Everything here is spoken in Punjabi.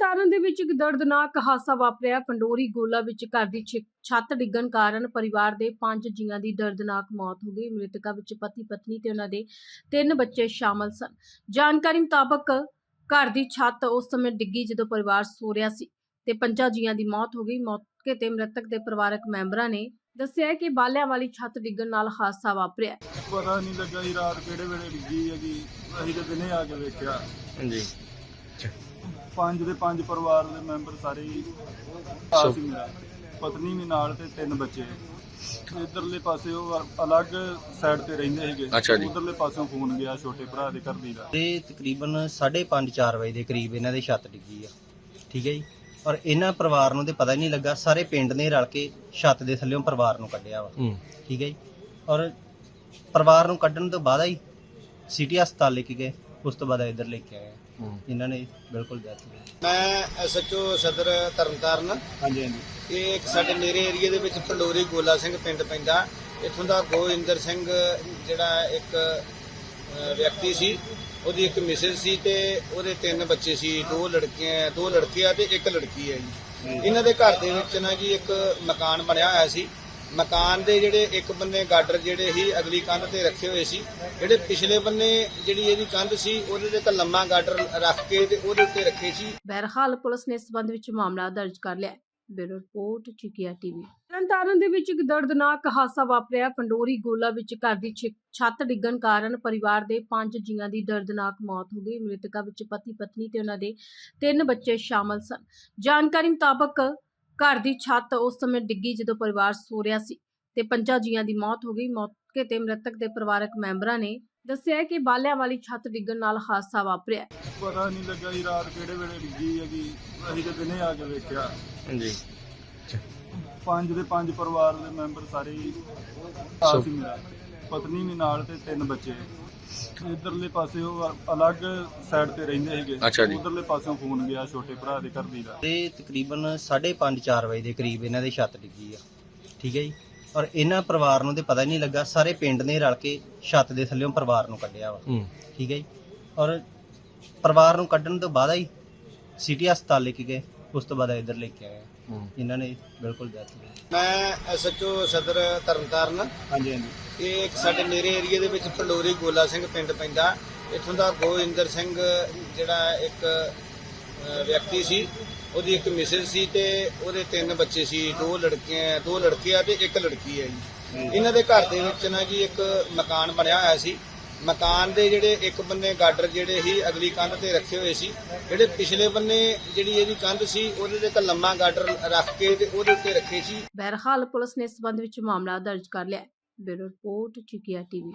ਤਰਨਤਾਰਨ ਦੇ ਵਿੱਚ ਇੱਕ ਦਰਦਨਾਕ ਹਾਦਸਾ ਵਾਪਰਿਆ। ਪੰਡੋਰੀ ਗੋਲਾ ਵਿੱਚ ਘਰ ਦੀ ਛਿ- ਛੱਤ ਡਿੱਗਣ ਕਾਰਨ ਪਰਿਵਾਰ ਦੇ ਪੰਜ ਜੀਆਂ ਦੀ ਦਰਦਨਾਕ ਮੌਤ ਹੋ ਗਈ। ਮ੍ਰਿਤਕਾਂ ਵਿੱਚ ਪਤੀ ਪਤਨੀ ਤੇ ਉਹਨਾਂ ਦੇ ਤਿੰਨ ਬੱਚੇ ਸ਼ਾਮਲ ਸਨ। ਜਾਣਕਾਰੀ ਮੁਤਾਬਕ ਘਰ ਦੀ ਛੱਤ ਉਸ ਸਮੇਂ ਡਿੱਗੀ ਜਦੋਂ ਪਰਿਵਾਰ ਸੋ ਰਿਹਾ ਸੀ ਤੇ ਪੰਜਾਂ ਜੀਆਂ ਦੀ ਮੌਤ ਹੋ ਗਈ। ਮੌਕੇ ਤੇ ਮ੍ਰਿਤਕ ਦੇ ਪਰਿਵਾਰਕ ਮੈਂਬਰਾਂ ਨੇ ਦੱਸਿਆ ਕਿ ਬਾਲਿਆਂ ਵਾਲੀ ਛੱਤ ਡਿੱਗਣ ਨਾਲ ਹਾਦਸਾ ਵਾਪਰਿਆ। ਪਤਾ ਨਹੀਂ ਲੱਗਾ ਜੀ ਰਾਤ ਕਿਹੜੇ ਵੇਲੇ ਡਿੱਗੀ ਹੈਗੀ। ਅਸੀਂ ਤਾਂ ਦਿਨੇ ਆ ਕੇ ਵੇਖਿਆ। ਹਾਂਜੀ। ਪੰਜ ਦੇ ਪੰਜ ਪਰਿਵਾਰ ਦੇ ਮੈਂਬਰ ਸਾਰੇ ਹੀ ਸੀ ਮੇਰਾ। ਪਤਨੀ ਵੀ ਨਾਲ ਤੇ ਤਿੰਨ ਬੱਚੇ। ਇਧਰਲੇ ਪਾਸੇ ਉਹ ਅਲੱਗ ਸਾਈਡ ਤੇ ਰਹਿੰਦੇ ਸੀਗੇ। ਅੱਛਾ ਜੀ। ਉਧਰਲੇ ਪਾਸੋਂ ਫੋਨ ਗਿਆ ਛੋਟੇ ਭਰਾ ਦੇ ਘਰ ਦੀ ਦਾ। ਤੇ ਤਕਰੀਬਨ 5:30 4 ਵਜੇ ਦੇ ਕਰੀਬ ਇਹਨਾਂ ਦੀ ਛੱਤ ਡਿੱਗੀ ਆ। ਠੀਕ ਹੈ ਜੀ? ਔਰ ਇਹਨਾਂ ਪਰਿਵਾਰ ਨੂੰ ਤੇ ਪਤਾ ਹੀ ਨਹੀਂ ਲੱਗਾ ਸਾਰੇ ਪਿੰਡ ਨੇ ਰਲ ਕੇ ਛੱਤ ਦੇ ਥੱਲੇੋਂ ਪਰਿਵਾਰ ਨੂੰ ਕੱਢਿਆ ਵਾ। ਹੂੰ। ਠੀਕ ਹੈ ਜੀ? ਔਰ ਪਰਿਵਾਰ ਨੂੰ ਕੱਢਣ ਤੋਂ ਬਾਅਦ ਹੀ ਸਿਟੀ ਹਸਪਤਾਲ ਲੈ ਕੇ ਗਏ। ਉਸ ਤੋਂ ਬਾਅਦ ਇੱਧਰ ਲੈ ਕੇ ਆਏ ਹੂੰ। ਇਹਨਾਂ ਨੇ ਬਿਲਕੁਲ ਡੈਥ ਹੋ ਗਈ ਮੈਂ ਐਸਐਚਓ ਸਦਰ ਤਰਨਤਾਰਨ। ਹਾਂਜੀ ਹਾਂਜੀ। ਇਹ ਇੱਕ ਸਾਡੇ ਮੇਰੇ ਏਰੀਆ ਦੇ ਵਿੱਚ ਪੰਡੋਰੀ ਗੋਲਾ ਸਿੰਘ ਪਿੰਡ ਪੈਂਦਾ। ਇੱਥੋਂ ਦਾ ਗੋਇੰਦਰ ਸਿੰਘ ਜਿਹੜਾ ਇੱਕ ਅਹ, ਵਿਅਕਤੀ ਸੀ। ਉਹਦੀ ਇੱਕ ਮਿਸਿਸ ਸੀ ਤੇ ਉਹਦੇ ਤਿੰਨ ਬੱਚੇ ਸੀ। ਦੋ ਲੜਕੀਆਂ ਦੋ ਲੜਕੇ ਆ ਤੇ ਇੱਕ ਲੜਕੀ ਹੈ ਜੀ। ਇਹਨਾਂ ਦੇ ਘਰ ਦੇ ਵਿੱਚ ਨਾ ਜੀ ਇੱਕ ਮਕਾਨ ਬਣਿਆ ਹੋਇਆ ਸੀ। ਮਕਾਨ ਦੇ ਜਿਹੜੇ ਇੱਕ ਬੰਨੇ ਗਾਡਰ ਜਿਹੜੇ ਸੀ ਅਗਲੀ ਕੰਧ ਤੇ ਰੱਖੇ ਹੋਏ ਸੀ ਜਿਹੜੇ ਪਿਛਲੇ ਬੰਨੇ ਜਿਹੜੀ ਇਹਦੀ ਕੰਧ ਸੀ ਉਹਦੇ ਤੇ ਇੱਕ ਲੰਮਾ ਗਾਡਰ ਰੱਖ ਕੇ ਤੇ ਉਹਦੇ ਉੱਤੇ ਰੱਖੇ ਸੀ। ਬਹਰਹਾਲ ਪੁਲਿਸ ਨੇ ਇਸ ਸੰਬੰਧ ਵਿੱਚ ਮਾਮਲਾ ਦਰਜ ਕਰ ਲਿਆ ਬਿਊਰੋ ਰਿਪੋਰਟ ਚਿਕਿਆ ਟੀਵੀ। ਤਰਨਤਾਰਨ ਦੇ ਵਿੱਚ ਇੱਕ ਦਰਦਨਾਕ ਹਾਦਸਾ ਵਾਪਰਿਆ। ਪੰਡੋਰੀ ਗੋਲਾ ਵਿੱਚ ਘਰ ਦੀ ਛੱਤ ਡਿੱਗਣ ਕਾਰਨ ਪਰਿਵਾਰ ਦੇ ਪੰਜ ਜੀਆਂ ਦੀ ਦਰਦਨਾਕ ਮੌਤ ਹੋ ਗਈ। ਮ੍ਰਿਤਕਾਂ ਵਿੱਚ ਪਤੀ ਪਤਨੀ ਤੇ ਉਹਨਾਂ ਦੇ ਤਿੰਨ ਬੱਚੇ ਸ਼ਾਮਲ ਸਨ। ਜਾਣਕਾਰੀ ਮੁਤਾਬਕ ਘਰ ਦੀ ਛੱਤ ਉਸ ਸਮੇਂ ਡਿੱਗੀ ਜਦੋਂ ਪਰਿਵਾਰ ਸੋ ਰਿਹਾ ਸੀ ਤੇ ਪੰਜਾਂ ਜੀਆਂ ਦੀ ਮੌਤ ਹੋ ਗਈ। ਮੌਕੇ ਤੇ ਮ੍ਰਿਤਕ ਦੇ ਪਰਿਵਾਰਕ ਮੈਂਬਰਾਂ ਨੇ ਦੱਸਿਆ ਕਿ ਬਾਲਿਆਂ ਵਾਲੀ ਛੱਤ ਡਿੱਗਣ ਨਾਲ ਹਾਦਸਾ ਵਾਪਰਿਆ। ਪਤਾ ਨਹੀਂ ਲੱਗਾ ਜੀ ਰਾਤ ਕਿਹੜੇ ਵੇਲੇ ਡਿੱਗੀ ਹੈਗੀ ਅਸੀਂ ਤਾਂ ਦਿਨੇ ਆ ਕੇ ਵੇਖਿਆ। ਹਾਂਜੀ। ਪੰਜ ਦੇ ਪੰਜ ਪਰਿਵਾਰ ਦੇ ਮੈਂਬਰ ਸਾਰੇ ਹੀ ਮੇਰਾ ਪਤਨੀ ਵੀ ਨਾਲ ਤੇ ਤਿੰਨ ਬੱਚੇ। ਇਧਰਲੇ ਪਾਸੇ ਉਹ ਅਲੱਗ ਸਾਈਡ ਤੇ ਰਹਿੰਦੇ ਅੱਛਾ ਜੀ। ਉਧਰਲੇ ਪਾਸੋਂ ਫੋਨ ਗਿਆ ਛੋਟੇ ਭਰਾ ਦੇ ਘਰ ਦੀ ਦਾ। ਤੇ ਤਕਰੀਬਨ 5:30 4 ਵਜੇ ਦੇ ਕਰੀਬ ਇਹਨਾਂ ਦੀ ਛੱਤ ਡਿੱਗੀ ਆ। ਠੀਕ ਹੈ ਜੀ? ਔਰ ਇਹਨਾਂ ਪਰਿਵਾਰ ਨੂੰ ਤੇ ਪਤਾ ਹੀ ਨਹੀਂ ਲੱਗਾ ਸਾਰੇ ਪਿੰਡ ਨੇ ਰਲ ਕੇ ਛੱਤ ਦੇ ਥੱਲੇੋਂ ਪਰਿਵਾਰ ਨੂੰ ਕੱਢਿਆ ਵਾ। ਹੂੰ। ਠੀਕ ਹੈ ਜੀ? ਔਰ ਪਰਿਵਾਰ ਨੂੰ ਕੱਢਣ ਤੋਂ ਬਾਅਦ ਹੀ ਸਿਟੀ ਹਸਪਤਾਲ ਲੈ ਕੇ ਗਏ। ਉਸ ਤੋਂ ਬਾਅਦ ਇੱਧਰ ਲੈ ਕੇ ਆਏ ਹੂੰ। ਇਹਨਾਂ ਨੇ ਬਿਲਕੁਲ ਡੈਥ ਹੋ ਗਈ ਮੈਂ ਐਸਐਚਓ ਸਦਰ ਤਰਨਤਾਰਨ। ਹਾਂਜੀ ਹਾਂਜੀ। ਇਹ ਇੱਕ ਸਾਡੇ ਮੇਰੇ ਏਰੀਆ ਦੇ ਵਿੱਚ ਪੰਡੋਰੀ ਗੋਲਾ ਸਿੰਘ ਪਿੰਡ ਪੈਂਦਾ। ਇੱਥੋਂ ਦਾ ਗੋਇੰਦਰ ਸਿੰਘ ਜਿਹੜਾ ਇੱਕ ਵਿਅਕਤੀ ਸੀ। ਉਹਦੀ ਇੱਕ ਮਿਸਿਸ ਸੀ ਤੇ ਉਹਦੇ ਤਿੰਨ ਬੱਚੇ ਸੀ। ਦੋ ਲੜਕੀਆਂ ਦੋ ਲੜਕੇ ਆ ਤੇ ਇੱਕ ਲੜਕੀ ਹੈ ਜੀ। ਇਹਨਾਂ ਦੇ ਘਰ ਦੇ ਵਿੱਚ ਨਾ ਜੀ ਇੱਕ ਮਕਾਨ ਬਣਿਆ ਹੋਇਆ ਸੀ। ਮਕਾਨ ਦੇ ਜਿਹੜੇ ਇੱਕ ਬੰਨੇ ਗਾਡਰ ਜਿਹੜੇ ਸੀ, ਅਗਲੀ ਕੰਧ ਤੇ ਰੱਖੇ ਹੋਏ ਸੀ। ਜਿਹੜੇ ਪਿਛਲੇ ਬੰਨੇ ਜਿਹੜੀ ਇਹਦੀ ਕੰਧ ਸੀ, ਉਹਦੇ ਤੇ ਇੱਕ ਲੰਮਾ ਗਾਡਰ ਰੱਖ ਕੇ ਤੇ ਉਹਦੇ ਉੱਤੇ ਰੱਖੇ ਸੀ। ਬਹਰਹਾਲ ਪੁਲਿਸ ਨੇ ਇਸ ਸੰਬੰਧ ਵਿੱਚ ਮਾਮਲਾ ਦਰਜ ਕਰ ਲਿਆ ਬਿਊਰੋ ਰਿਪੋਰਟ, ਚਿਕਿਆ ਟੀਵੀ।